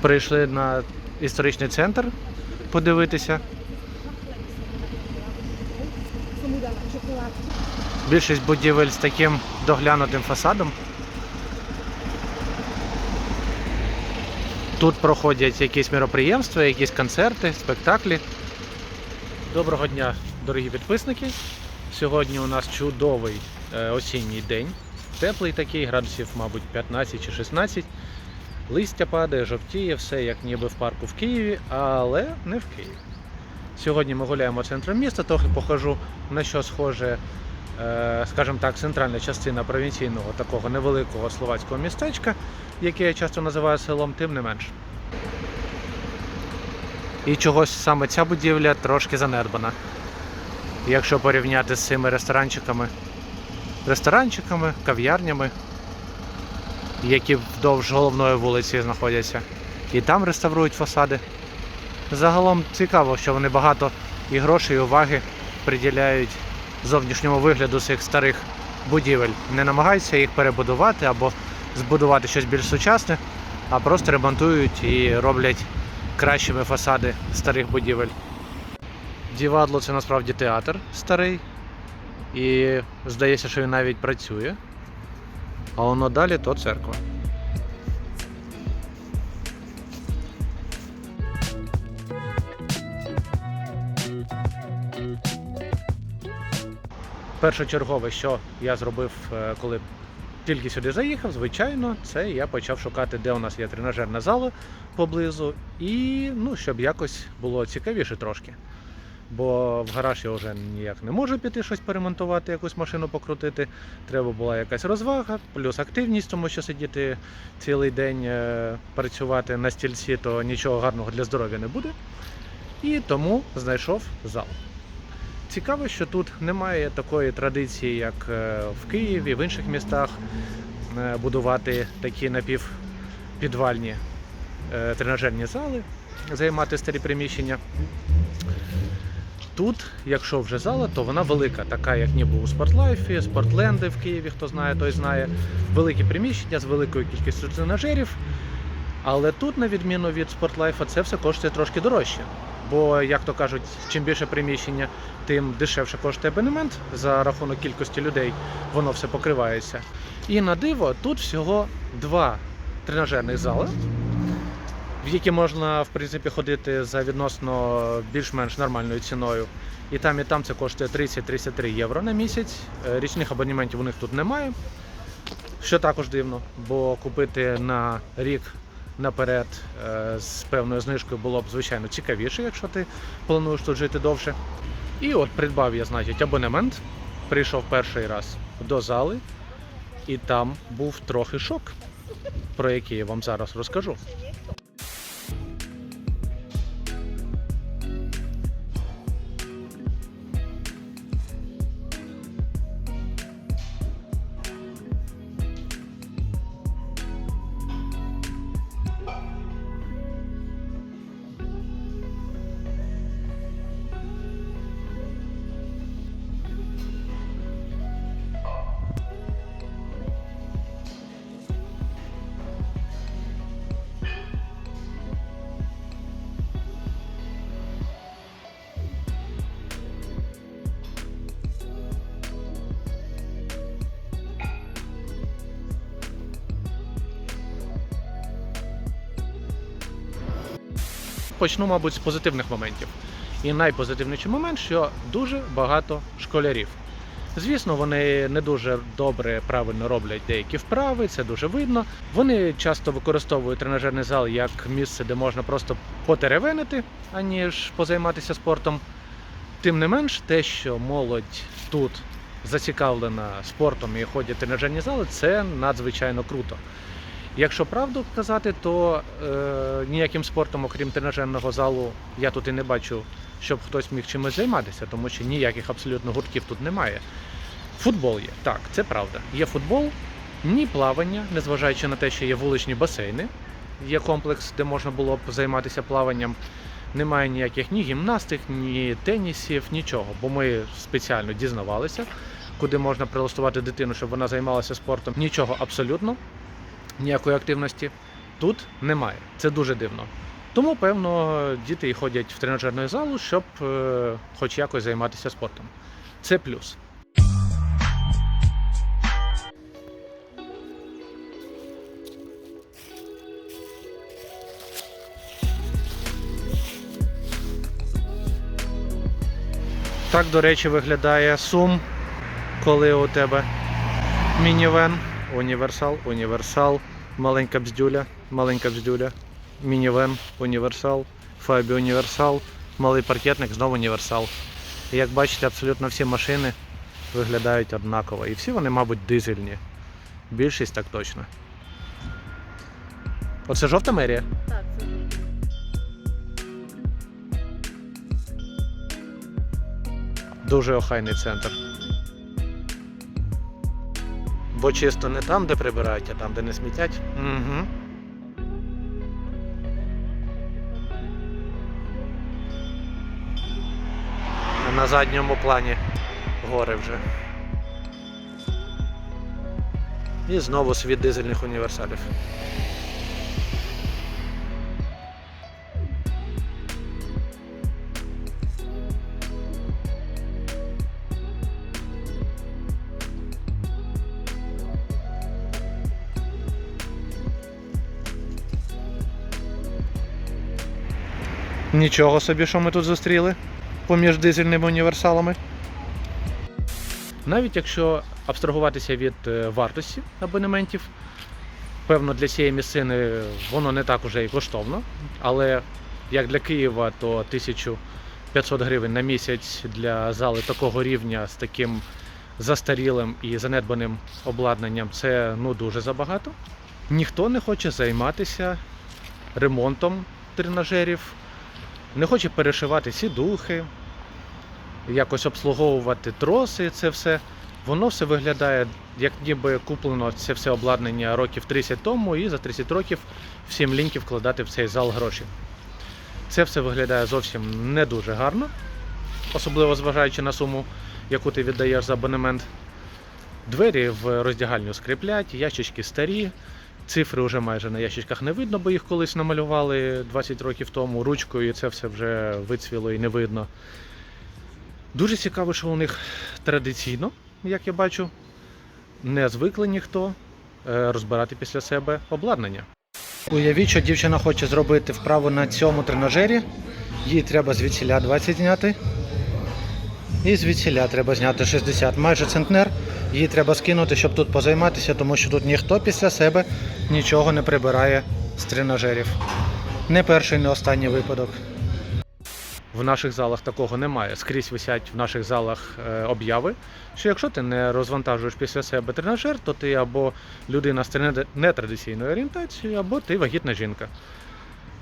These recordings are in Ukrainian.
Прийшли на історичний центр подивитися. Більшість будівель з таким доглянутим фасадом. Тут проходять якісь мероприємства, якісь концерти, спектаклі. Доброго дня, дорогі підписники. Сьогодні у нас чудовий е, осінній день. Теплий такий, градусів, мабуть, 15 чи 16. Листя падає, жовтіє, все як ніби в парку в Києві, але не в Києві. Сьогодні ми гуляємо центром міста, трохи покажу на що схоже, е, скажімо так, центральна частина провінційного такого невеликого словацького містечка, яке я часто називаю селом, тим не менш. І чогось саме ця будівля трошки занедбана. Якщо порівняти з цими ресторанчиками, ресторанчиками, кав'ярнями, які вдовж головної вулиці знаходяться. І там реставрують фасади. Загалом цікаво, що вони багато і грошей, і уваги приділяють зовнішньому вигляду цих старих будівель. Не намагаються їх перебудувати або збудувати щось більш сучасне, а просто ремонтують і роблять кращими фасади старих будівель. Дівадло це насправді театр старий. І здається, що він навіть працює. А воно далі то церква. Першочергове, що я зробив, е, коли тільки сюди заїхав, звичайно, це я почав шукати, де у нас є тренажерна зала поблизу, і ну, щоб якось було цікавіше трошки. Бо в гараж я вже ніяк не можу піти щось перемонтувати, якусь машину покрутити. Треба була якась розвага, плюс активність, тому що сидіти цілий день е, працювати на стільці, то нічого гарного для здоров'я не буде. І тому знайшов зал. Цікаво, що тут немає такої традиції, як е, в Києві, в інших містах е, будувати такі напівпідвальні тренажерні зали, займати старі приміщення. Тут, якщо вже зала, то вона велика, така як ніби у спортлайфі, спортленди в Києві, хто знає, той знає. Великі приміщення з великою кількістю тренажерів. Але тут, на відміну від спортлайфа, це все коштує трошки дорожче. Бо, як то кажуть, чим більше приміщення, тим дешевше коштує абонемент за рахунок кількості людей, воно все покривається. І на диво, тут всього два тренажерних зали, в які можна в принципі ходити за відносно більш-менш нормальною ціною. І там, і там це коштує 30-33 євро на місяць. Е, Річних абонементів у них тут немає. Що також дивно, бо купити на рік наперед е, з певною знижкою було б звичайно цікавіше, якщо ти плануєш тут жити довше. І от придбав я, значить, абонемент. Прийшов перший раз до зали, і там був трохи шок, про який я вам зараз розкажу. Почну, мабуть, з позитивних моментів. І найпозитивніший момент, що дуже багато школярів. Звісно, вони не дуже добре правильно роблять деякі вправи, це дуже видно. Вони часто використовують тренажерний зал як місце, де можна просто потеревенити, аніж позайматися спортом. Тим не менш, те, що молодь тут зацікавлена спортом і ходять в тренажерні зали, це надзвичайно круто. Якщо правду казати, то е, ніяким спортом, окрім тренажерного залу, я тут і не бачу, щоб хтось міг чимось займатися, тому що ніяких абсолютно гуртків тут немає. Футбол є, так, це правда. Є футбол, ні плавання, незважаючи на те, що є вуличні басейни, є комплекс, де можна було б займатися плаванням. Немає ніяких ні гімнастик, ні тенісів, нічого. Бо ми спеціально дізнавалися, куди можна прилаштувати дитину, щоб вона займалася спортом. Нічого абсолютно ніякої активності. тут немає. Це дуже дивно. Тому, певно, діти і ходять в тренажерну залу, щоб е, хоч якось займатися спортом. Це плюс. Так, до речі, виглядає сум, коли у тебе мінівен, універсал, універсал, маленька бздюля, маленька бздюля, мінівен, універсал, фабі універсал, малий паркетник, знову універсал. І як бачите, абсолютно всі машини виглядають однаково. І всі вони, мабуть, дизельні. Більшість так точно. Оце жовта мерія? Так, це Дуже охайний центр. Бо чисто не там, де прибирають, а там, де не смітять. Угу. А на задньому плані гори вже. І знову світ дизельних універсалів. Нічого собі, що ми тут зустріли поміж дизельними універсалами. Навіть якщо абстрагуватися від е, вартості абонементів, певно, для цієї місцини воно не так уже і коштовно, але як для Києва, то 1500 гривень на місяць для зали такого рівня з таким застарілим і занедбаним обладнанням це ну дуже забагато. Ніхто не хоче займатися ремонтом тренажерів, не хоче перешивати сідухи, якось обслуговувати троси, це все. Воно все виглядає, як ніби куплено це все обладнання років 30 тому, і за 30 років всім ліньки вкладати в цей зал гроші. Це все виглядає зовсім не дуже гарно, особливо зважаючи на суму, яку ти віддаєш за абонемент. Двері в роздягальню скріплять, ящички старі, цифри вже майже на ящичках не видно, бо їх колись намалювали 20 років тому ручкою, і це все вже вицвіло і не видно. Дуже цікаво, що у них традиційно, як я бачу, не звикли ніхто е, розбирати після себе обладнання. Уявіть, що дівчина хоче зробити вправу на цьому тренажері. Їй треба звідсіля 20 зняти. І звідсіля треба зняти 60, майже центнер. Її треба скинути, щоб тут позайматися, тому що тут ніхто після себе нічого не прибирає з тренажерів. Не перший, не останній випадок. В наших залах такого немає. Скрізь висять в наших залах е, обяви, що якщо ти не розвантажуєш після себе тренажер, то ти або людина з нетрадиційною орієнтацією, або ти вагітна жінка.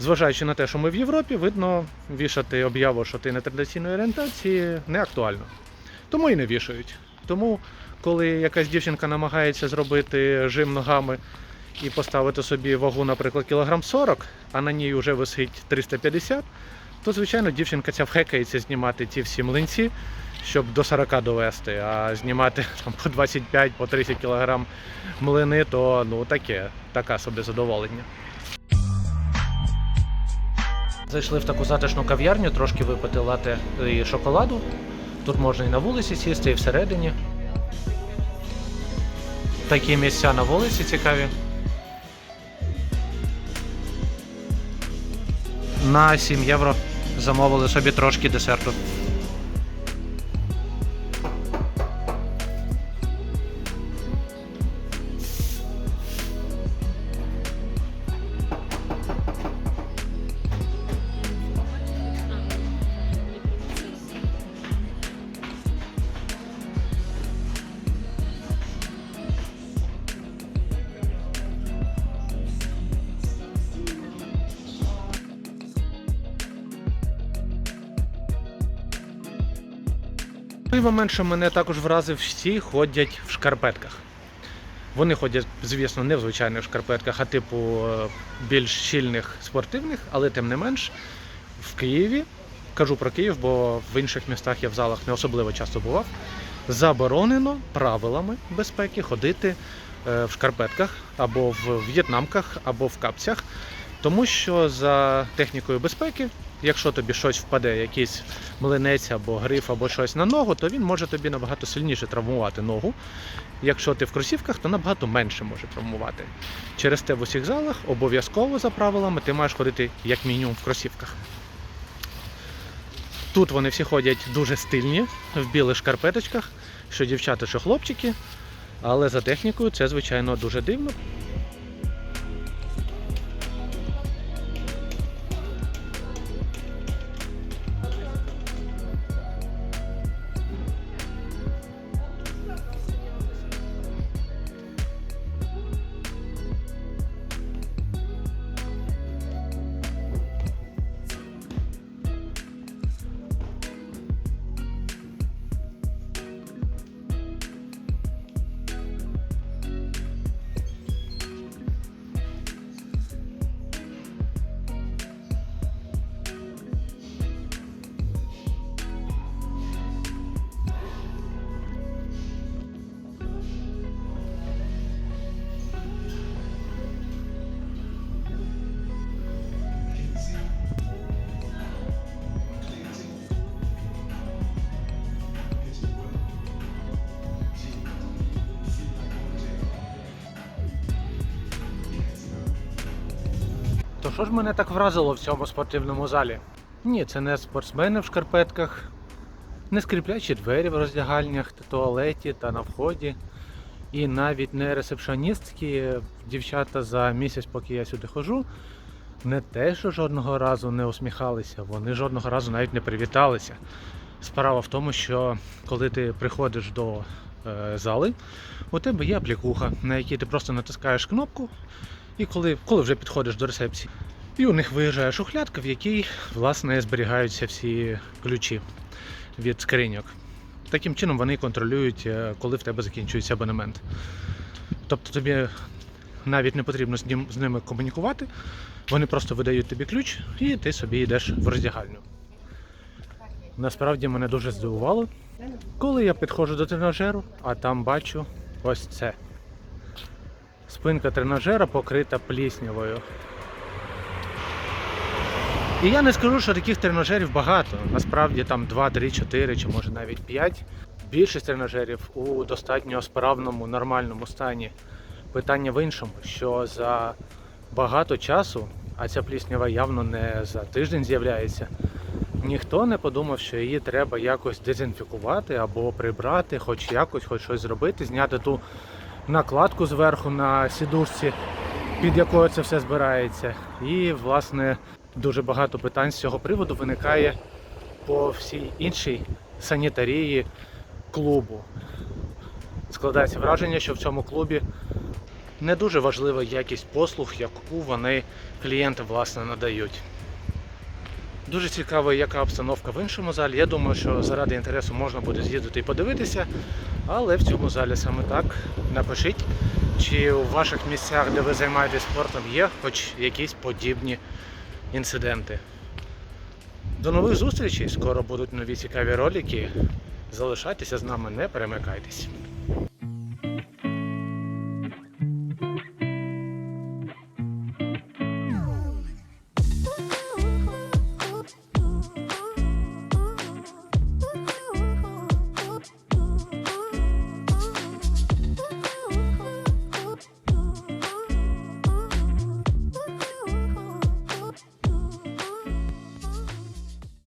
Зважаючи на те, що ми в Європі, видно, вішати об'яву, що ти нетрадиційної орієнтації, не актуально. Тому і не вішають. Тому, коли якась дівчинка намагається зробити жим ногами і поставити собі вагу, наприклад, кілограм 40, а на ній вже висить 350, то, звичайно, дівчинка ця вхекається знімати ті всі млинці, щоб до 40 довести, а знімати там, по 25 по 30 кг млини, то ну таке, така собі задоволення. Зайшли в таку затишну кав'ярню, трошки випити лате і шоколаду. Тут можна і на вулиці сісти, і всередині. Такі місця на вулиці цікаві. На 7 євро замовили собі трошки десерту. Момент, що мене також вразив, всі ходять в шкарпетках. Вони ходять, звісно, не в звичайних шкарпетках, а типу е, більш щільних спортивних, але тим не менш в Києві, кажу про Київ, бо в інших містах я в залах не особливо часто бував. Заборонено правилами безпеки ходити е, в шкарпетках, або в в'єтнамках, або в капцях. Тому що за технікою безпеки, якщо тобі щось впаде, якийсь млинець або гриф, або щось на ногу, то він може тобі набагато сильніше травмувати ногу. Якщо ти в кросівках, то набагато менше може травмувати. Через те в усіх залах обов'язково за правилами ти маєш ходити як мінімум в кросівках. Тут вони всі ходять дуже стильні, в білих шкарпеточках, що дівчата, що хлопчики. Але за технікою це, звичайно, дуже дивно. То що ж мене так вразило в цьому спортивному залі? Ні, це не спортсмени в шкарпетках, не скріплячі двері в роздягальнях, та туалеті та на вході. І навіть не ресепшоністські дівчата за місяць, поки я сюди ходжу, не те, що жодного разу не усміхалися, вони жодного разу навіть не привіталися. Справа в тому, що коли ти приходиш до е, зали, у тебе є аплікуха, на якій ти просто натискаєш кнопку, і коли, коли вже підходиш до рецепції, і у них виїжджає шухлядка, в якій власне зберігаються всі ключі від скриньок. Таким чином вони контролюють, е, коли в тебе закінчується абонемент. Тобто тобі навіть не потрібно з, ним, з ними комунікувати, вони просто видають тобі ключ і ти собі йдеш в роздягальню. Насправді мене дуже здивувало, коли я підходжу до тренажеру, а там бачу ось це. Спинка тренажера покрита пліснявою. І я не скажу, що таких тренажерів багато. Насправді там 2, 3, 4 чи може навіть 5. Більшість тренажерів у достатньо справному, нормальному стані. Питання в іншому, що за багато часу, а ця пліснява явно не за тиждень з'являється, ніхто не подумав, що її треба якось дезінфікувати або прибрати, хоч якось, хоч щось зробити, зняти ту накладку зверху на сідушці, під якою це все збирається. І, власне, дуже багато питань з цього приводу виникає по всій іншій санітарії клубу. Складається враження, що в цьому клубі не дуже важлива якість послуг, яку вони клієнти власне надають. Дуже цікаво, яка обстановка в іншому залі. Я думаю, що заради інтересу можна буде з'їздити і подивитися, але в цьому залі саме так. Напишіть, чи у ваших місцях, де ви займаєтесь спортом, є хоч якісь подібні інциденти. До нових зустрічей! Скоро будуть нові цікаві ролики. Залишайтеся з нами, не перемикайтесь.